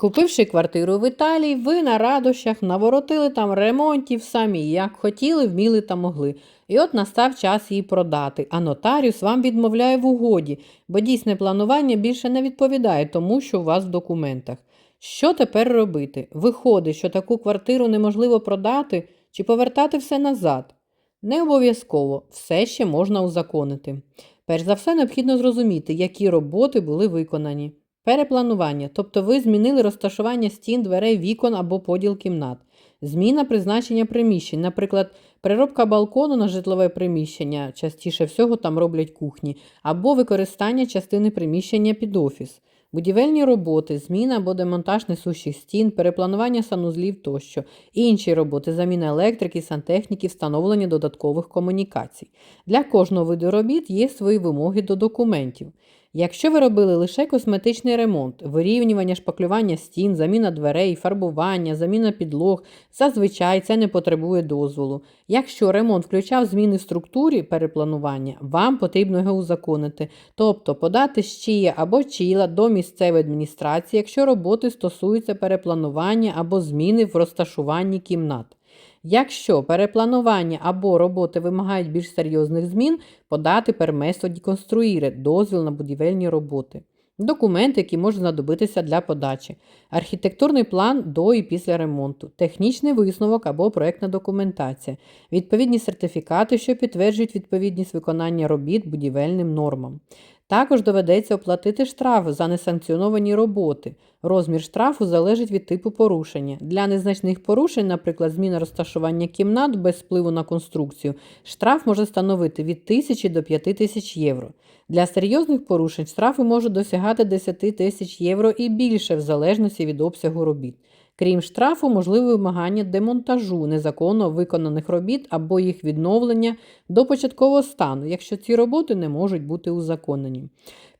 Купивши квартиру в Італії, ви на радощах наворотили там ремонтів самі, як хотіли, вміли та могли. І от настав час її продати, а нотаріус вам відмовляє в угоді, бо дійсне планування більше не відповідає тому, що у вас в документах. Що тепер робити? Виходить, що таку квартиру неможливо продати чи повертати все назад? Не обов'язково, все ще можна узаконити. Перш за все, необхідно зрозуміти, які роботи були виконані. Перепланування, тобто ви змінили розташування стін, дверей, вікон або поділ кімнат. Зміна призначення приміщень, наприклад, переробка балкону на житлове приміщення, частіше всього там роблять кухні, або використання частини приміщення під офіс. Будівельні роботи, зміна або демонтаж несущих стін, перепланування санузлів тощо, інші роботи, заміна електрики, сантехніки, встановлення додаткових комунікацій. Для кожного виду робіт є свої вимоги до документів. Якщо ви робили лише косметичний ремонт, вирівнювання, шпаклювання стін, заміна дверей, фарбування, заміна підлог, зазвичай це не потребує дозволу. Якщо ремонт включав зміни в структурі перепланування, вам потрібно його узаконити, тобто подати щія або чіла до місцевої адміністрації, якщо роботи стосуються перепланування або зміни в розташуванні кімнат. Якщо перепланування або роботи вимагають більш серйозних змін, подати пермесо діконструїре дозвіл на будівельні роботи. Документи, які можуть знадобитися для подачі, архітектурний план до і після ремонту, технічний висновок або проектна документація, відповідні сертифікати, що підтверджують відповідність виконання робіт будівельним нормам. Також доведеться оплатити штраф за несанкціоновані роботи. Розмір штрафу залежить від типу порушення. Для незначних порушень, наприклад, зміна розташування кімнат без впливу на конструкцію, штраф може становити від 1000 до 5000 євро. Для серйозних порушень штрафи можуть досягати 10 тисяч євро і більше, в залежності від обсягу робіт. Крім штрафу, можливе вимагання демонтажу незаконно виконаних робіт або їх відновлення до початкового стану, якщо ці роботи не можуть бути узаконені.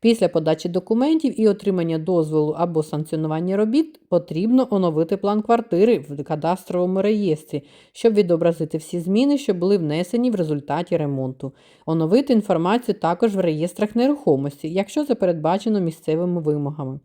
Після подачі документів і отримання дозволу або санкціонування робіт потрібно оновити план квартири в кадастровому реєстрі, щоб відобразити всі зміни, що були внесені в результаті ремонту. Оновити інформацію також в реєстрах нерухомості, якщо це передбачено місцевими вимогами.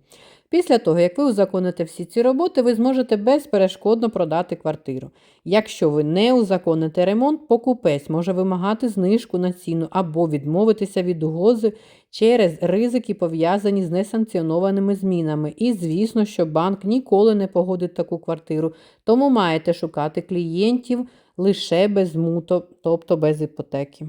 Після того, як ви узаконите всі ці роботи, ви зможете безперешкодно продати квартиру. Якщо ви не узаконите ремонт, покупець може вимагати знижку на ціну або відмовитися від угози через ризики, пов'язані з несанкціонованими змінами. І, звісно, що банк ніколи не погодить таку квартиру, тому маєте шукати клієнтів лише без муто, тобто без іпотеки.